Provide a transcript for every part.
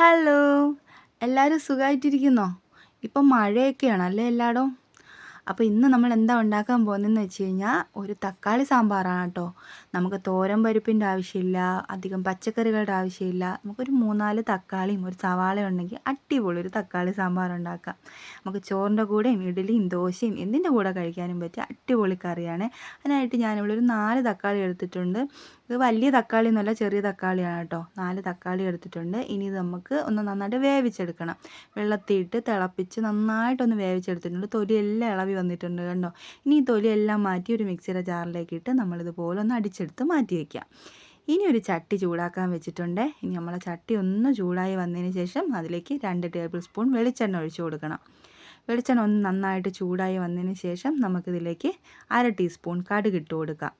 Hello എല്ലാവരും സുഖമായിട്ടിരിക്കുന്നോ ഇപ്പം മഴയൊക്കെയാണ് അല്ലേ എല്ലായിടും അപ്പോൾ ഇന്ന് നമ്മൾ എന്താ ഉണ്ടാക്കാൻ പോകുന്നതെന്ന് വെച്ച് കഴിഞ്ഞാൽ ഒരു തക്കാളി സാമ്പാറാണ് കേട്ടോ. നമുക്ക് തോരൻ പരിപ്പിന്റെ ആവശ്യമില്ല അധികം പച്ചക്കറികളുടെ ആവശ്യമില്ല. നമുക്കൊരു മൂന്നാൽ തക്കാളിയും ഒരു സവാളയും ഉണ്ടെങ്കിൽ അടിപൊളി ഒരു തക്കാളി സാമ്പാർ ഉണ്ടാക്കാം. നമുക്ക് ചോറിന്റെ കൂടെയും ഇഡലിയും ദോശയും എന്തിന്റെ കൂടെ കഴിക്കാനും പറ്റിയ അടിപൊളി കറിയാണ്. അതിനായിട്ട് ഞാനിവിടെ ഒരു നാല് തക്കാളി എടുത്തിട്ടുണ്ട്. ഇത് വലിയ തക്കാളി എന്നല്ല ചെറിയ തക്കാളിയാണ് കേട്ടോ നാല് തക്കാളി എടുത്തിട്ടുണ്ട്. ഇനി ഇത് നമുക്ക് ഒന്ന് നന്നായിട്ട് വേവിച്ചെടുക്കണം. വെള്ളത്തിയിട്ട് തിളപ്പിച്ച് നന്നായിട്ടൊന്ന് വേവിച്ചെടുത്തിട്ടുണ്ട്. തൊലിയെല്ലാം ഇളവി വന്നിട്ടുണ്ട് കണ്ടോ? ഇനി ഈ തൊലിയെല്ലാം മാറ്റി ഒരു മിക്സിയുടെ ജാറിലേക്ക് ഇട്ട് നമ്മളിതുപോലെ ഒന്ന് അടിച്ചെടുത്ത് മാറ്റി വയ്ക്കാം ഇനി ഒരു ചട്ടി ചൂടാക്കാൻ വെച്ചിട്ടുണ്ട്. ഇനി നമ്മളെ ചട്ടി ഒന്ന് ചൂടായി വന്നതിന് ശേഷം അതിലേക്ക് രണ്ട് ടേബിൾ സ്പൂൺ വെളിച്ചെണ്ണ ഒഴിച്ചു കൊടുക്കണം. വെളിച്ചെണ്ണ ഒന്ന് നന്നായിട്ട് ചൂടായി വന്നതിന് ശേഷം നമുക്കിതിലേക്ക് അര ടീസ്പൂൺ കടുക് ഇട്ട് കൊടുക്കാം.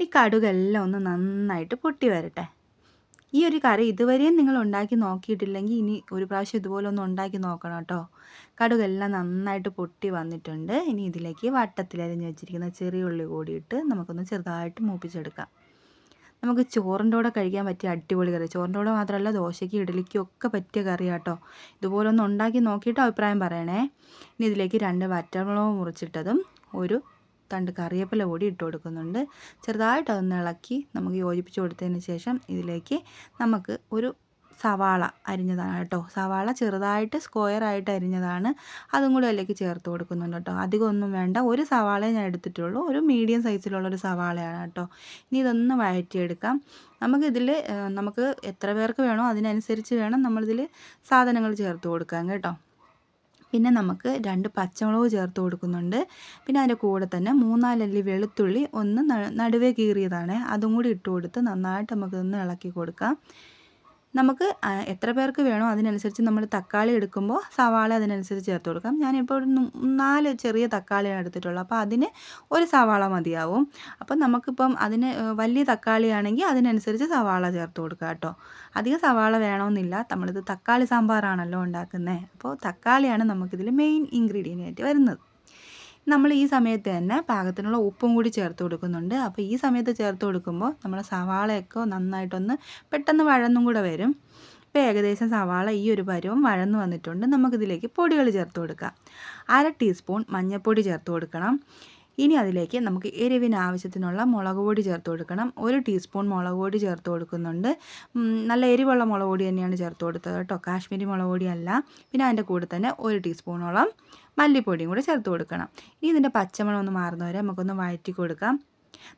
ഈ കടുകെല്ലാം ഒന്ന് നന്നായിട്ട് പൊട്ടി വരട്ടെ. ഈ ഒരു കറി ഇതുവരെയും നിങ്ങൾ ഉണ്ടാക്കി നോക്കിയിട്ടില്ലെങ്കിൽ ഇനി ഒരു പ്രാവശ്യം ഇതുപോലെ ഒന്ന് ഉണ്ടാക്കി നോക്കണം കേട്ടോ. കടുകെല്ലാം നന്നായിട്ട് പൊട്ടി വന്നിട്ടുണ്ട്. ഇനി ഇതിലേക്ക് വട്ടത്തിലരിഞ്ഞ് വെച്ചിരിക്കുന്ന ചെറിയ ഉള്ളി കൂടിയിട്ട് നമുക്കൊന്ന് ചെറുതായിട്ട് മൂപ്പിച്ചെടുക്കാം. നമുക്ക് ചോറിന്റെ കൂടെ കഴിക്കാൻ പറ്റിയ അടിപൊളി കറി. ചോറിന്റെ കൂടെ മാത്രമല്ല ദോശയ്ക്ക് ഇഡലിക്കും ഒക്കെ പറ്റിയ കറി കേട്ടോ. ഇതുപോലെ ഒന്ന് ഉണ്ടാക്കി നോക്കിയിട്ട് അഭിപ്രായം പറയണേ. ഇനി ഇതിലേക്ക് രണ്ട് വറ്റമുളക് മുറിച്ചിട്ടതും ഒരു തണ്ട് കറിവേപ്പില കൂടി ഇട്ട് കൊടുക്കുന്നുണ്ട്. ചെറുതായിട്ട് അതൊന്ന് ഇളക്കി നമുക്ക് യോജിപ്പിച്ച് കൊടുത്തതിന് ശേഷം ഇതിലേക്ക് നമുക്ക് ഒരു സവാള അരിഞ്ഞതാണ് കേട്ടോ. സവാള ചെറുതായിട്ട് സ്ക്വയറായിട്ട് അരിഞ്ഞതാണ്. അതും കൂടി അതിലേക്ക് ചേർത്ത് കൊടുക്കുന്നുണ്ട് കേട്ടോ. അധികം ഒന്നും വേണ്ട. ഒരു സവാളയെ ഞാൻ എടുത്തിട്ടുള്ളൂ. ഒരു മീഡിയം സൈസിലുള്ള ഒരു സവാളയാണ് കേട്ടോ. ഇനി ഇതൊന്ന് വഴറ്റിയെടുക്കാം. നമുക്കിതിൽ നമുക്ക് എത്ര പേർക്ക് വേണോ അതിനനുസരിച്ച് വേണം നമ്മളിതിൽ സാധനങ്ങൾ ചേർത്ത് കൊടുക്കാൻ കേട്ടോ. പിന്നെ നമുക്ക് രണ്ട് പച്ചമുളക് ചേർത്ത് കൊടുക്കുന്നുണ്ട്. പിന്നെ അതിന്റെ കൂടെ തന്നെ മൂന്നാലല്ലി വെളുത്തുള്ളി ഒന്ന് നടുവേ കീറിയതാണ്. അതും കൂടി ഇട്ട് കൊടുത്ത് നന്നായിട്ട് നമുക്കൊന്ന് ഇളക്കി കൊടുക്കാം. നമുക്ക് എത്ര പേർക്ക് വേണോ അതിനനുസരിച്ച് നമ്മൾ തക്കാളി എടുക്കുമ്പോൾ സവാള അതിനനുസരിച്ച് ചേർത്ത് കൊടുക്കാം. ഞാനിപ്പോൾ ഒരു നാല് ചെറിയ തക്കാളിയാണ് എടുത്തിട്ടുള്ളത്. അപ്പോൾ അതിന് ഒരു സവാള മതിയാവും. അപ്പം നമുക്കിപ്പം അതിന് വലിയ തക്കാളിയാണെങ്കിൽ അതിനനുസരിച്ച് സവാള ചേർത്ത് കൊടുക്കുക കേട്ടോ. അധികം സവാള വേണമെന്നില്ല. നമ്മളിത് തക്കാളി സാമ്പാറാണല്ലോ ഉണ്ടാക്കുന്നത്. അപ്പോൾ തക്കാളിയാണ് നമുക്കിതിൽ മെയിൻ ഇൻഗ്രീഡിയന്റ് ആയിട്ട് വരുന്നത്. നമ്മൾ ഈ സമയത്ത് തന്നെ പാകത്തിനുള്ള ഉപ്പും കൂടി ചേർത്ത് കൊടുക്കുന്നുണ്ട്. അപ്പോൾ ഈ സമയത്ത് ചേർത്ത് കൊടുക്കുമ്പോൾ നമ്മുടെ സവാളയൊക്കെ നന്നായിട്ടൊന്ന് പെട്ടെന്ന് വഴന്നും കൂടെ വരും. ഇപ്പോൾ ഏകദേശം സവാള ഈ ഒരു പരുവം വഴന്നു വന്നിട്ടുണ്ട്. നമുക്കിതിലേക്ക് പൊടികൾ ചേർത്ത് കൊടുക്കാം. അര ടീസ്പൂൺ മഞ്ഞൾപ്പൊടി ചേർത്ത് കൊടുക്കണം. ഇനി അതിലേക്ക് നമുക്ക് എരിവിന് ആവശ്യത്തിനുള്ള മുളക് പൊടി ചേർത്ത് കൊടുക്കണം. ഒരു ടീസ്പൂൺ മുളക് പൊടി ചേർത്ത് കൊടുക്കുന്നുണ്ട്. നല്ല എരിവുള്ള മുളക് പൊടി തന്നെയാണ് ചേർത്ത് കൊടുത്തത് കേട്ടോ. കാശ്മീരി മുളക് പൊടിയല്ല പിന്നെ അതിന്റെ കൂടെ തന്നെ ഒരു ടീസ്പൂണോളം മല്ലിപ്പൊടിയും കൂടെ ചേർത്ത് കൊടുക്കണം. ഇനി ഇതിന്റെ പച്ചമണം ഒന്ന് മാറുന്നവരെ നമുക്കൊന്ന് വഴറ്റി കൊടുക്കാം.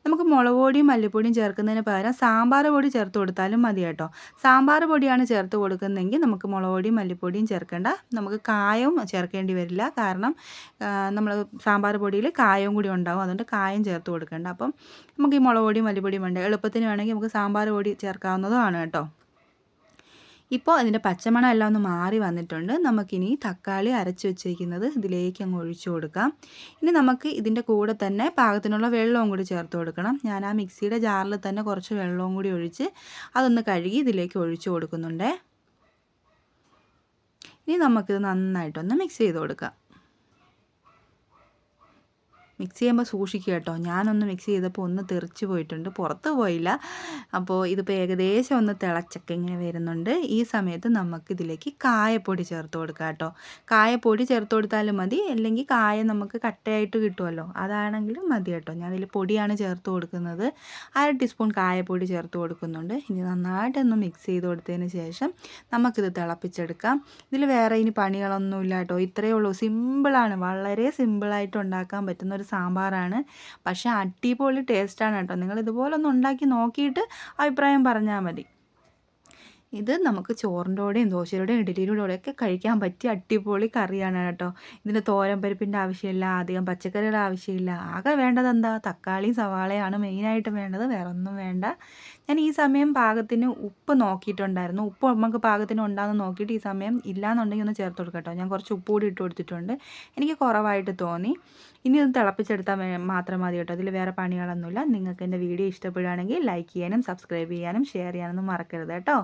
നമുക്ക് മുളക് പൊടിയും മല്ലിപ്പൊടിയും ചേർക്കുന്നതിന് പകരം സാമ്പാർ പൊടി ചേർത്ത് കൊടുത്താലും മതി കേട്ടോ. സാമ്പാർ പൊടിയാണ് ചേർത്ത് കൊടുക്കുന്നതെങ്കിൽ നമുക്ക് മുളക് പൊടിയും മല്ലിപ്പൊടിയും ചേർക്കേണ്ട നമുക്ക് കായവും ചേർക്കേണ്ടി വരില്ല. കാരണം നമ്മൾ സാമ്പാർ പൊടിയിൽ കായവും കൂടി ഉണ്ടാവും. അതുകൊണ്ട് കായം ചേർത്ത് കൊടുക്കേണ്ട. അപ്പം നമുക്ക് ഈ മുളക് പൊടിയും മല്ലിപ്പൊടിയും വേണ്ട. എളുപ്പത്തിന് വേണമെങ്കിൽ നമുക്ക് സാമ്പാർ പൊടി ചേർക്കാവുന്നതുമാണ് കേട്ടോ. ഇപ്പോൾ അതിന്റെ പച്ചമണം എല്ലാം ഒന്ന് മാറി വന്നിട്ടുണ്ട്. നമുക്കിനി തക്കാളി അരച്ച് വെച്ചിരിക്കുന്നത് ഇതിലേക്ക് അങ്ങ് ഒഴിച്ചു കൊടുക്കാം. ഇനി നമുക്ക് ഇതിന്റെ കൂടെ തന്നെ പാകത്തിനുള്ള വെള്ളവും കൂടി ചേർത്ത് കൊടുക്കണം. ഞാൻ ആ മിക്സിയുടെ ജാറിൽ തന്നെ കുറച്ച് വെള്ളവും കൂടി ഒഴിച്ച് അതൊന്ന് കഴുകി ഇതിലേക്ക് ഒഴിച്ചു കൊടുക്കുന്നുണ്ട്. ഇനി നമുക്കിത് നന്നായിട്ടൊന്ന് മിക്സ് ചെയ്ത് കൊടുക്കാം. മിക്സ് ചെയ്യുമ്പോൾ സൂക്ഷിക്കുക കേട്ടോ. ഞാനൊന്ന് മിക്സ് ചെയ്തപ്പോൾ ഒന്ന് തെറിച്ച് പോയിട്ടുണ്ട്. പുറത്ത് പോയില്ല. അപ്പോൾ ഇതിപ്പോൾ ഏകദേശം ഒന്ന് തിളച്ചൊക്കെ ഇങ്ങനെ വരുന്നുണ്ട്. ഈ സമയത്ത് നമുക്ക് ഇതിലേക്ക് കായപ്പൊടി ചേർത്ത് കൊടുക്കാം കേട്ടോ. കായപ്പൊടി ചേർത്ത് കൊടുത്താലും മതി. അല്ലെങ്കിൽ കായ നമുക്ക് കട്ടയായിട്ട് കിട്ടുമല്ലോ അതാണെങ്കിലും മതി കേട്ടോ. ഞാൻ പൊടിയാണ് ചേർത്ത് കൊടുക്കുന്നത്. അര ടീസ്പൂൺ കായപ്പൊടി ചേർത്ത് കൊടുക്കുന്നുണ്ട്. ഇനി നന്നായിട്ടൊന്ന് മിക്സ് ചെയ്ത് കൊടുത്തതിന് ശേഷം നമുക്കിത് തിളപ്പിച്ചെടുക്കാം. ഇതിൽ വേറെ ഇനി പണികളൊന്നുമില്ല കേട്ടോ. ഇത്രയേ ഉള്ളൂ. സിമ്പിളാണ്. വളരെ സിമ്പിളായിട്ട് ഉണ്ടാക്കാൻ പറ്റുന്ന ഒരു സാമ്പാറാണ്. പക്ഷേ അടിപൊളി ടേസ്റ്റാണ് കേട്ടോ. നിങ്ങൾ ഇതുപോലെ ഒന്ന് ഉണ്ടാക്കി നോക്കിയിട്ട് അഭിപ്രായം പറഞ്ഞാൽ മതി. ഇത് നമുക്ക് ചോറിന്റെ കൂടെയും ദോശയുടെയും ഇഡലിയുടെ കൂടെയൊക്കെ കഴിക്കാൻ പറ്റിയ അടിപൊളി കറിയാണ് കേട്ടോ. ഇതിന് തോരൻ പരിപ്പിന്റെ ആവശ്യമില്ല അധികം പച്ചക്കറിയുടെ ആവശ്യമില്ല. ആകെ വേണ്ടത് എന്താ തക്കാളിയും സവാളയാണ് മെയിനായിട്ട് വേണ്ടത് വേറെ ഒന്നും വേണ്ട. ഞാൻ ഈ സമയം പാകത്തിന് ഉപ്പ് നോക്കിയിട്ടുണ്ടായിരുന്നു. ഉപ്പ് നമുക്ക് പാകത്തിന് ഉണ്ടാകുന്ന നോക്കിയിട്ട് ഈ സമയം ഇല്ലാന്നുണ്ടെങ്കിൽ ഒന്ന് ചേർത്ത് കൊടുക്കട്ടോ ഞാൻ കുറച്ച് ഉപ്പ് കൂടി ഇട്ട് കൊടുത്തിട്ടുണ്ട്. എനിക്ക് കുറവായിട്ട് തോന്നി. ഇനി ഇത് തിളപ്പിച്ചെടുത്താൽ മാത്രം മതി കേട്ടോ. അതിൽ വേറെ പണികളൊന്നുമില്ല. നിങ്ങൾക്ക് എന്റെ വീഡിയോ ഇഷ്ടപ്പെടുകയാണെങ്കിൽ ലൈക്ക് ചെയ്യാനും സബ്സ്ക്രൈബ് ചെയ്യാനും ഷെയർ ചെയ്യാനൊന്നും മറക്കരുത് കേട്ടോ.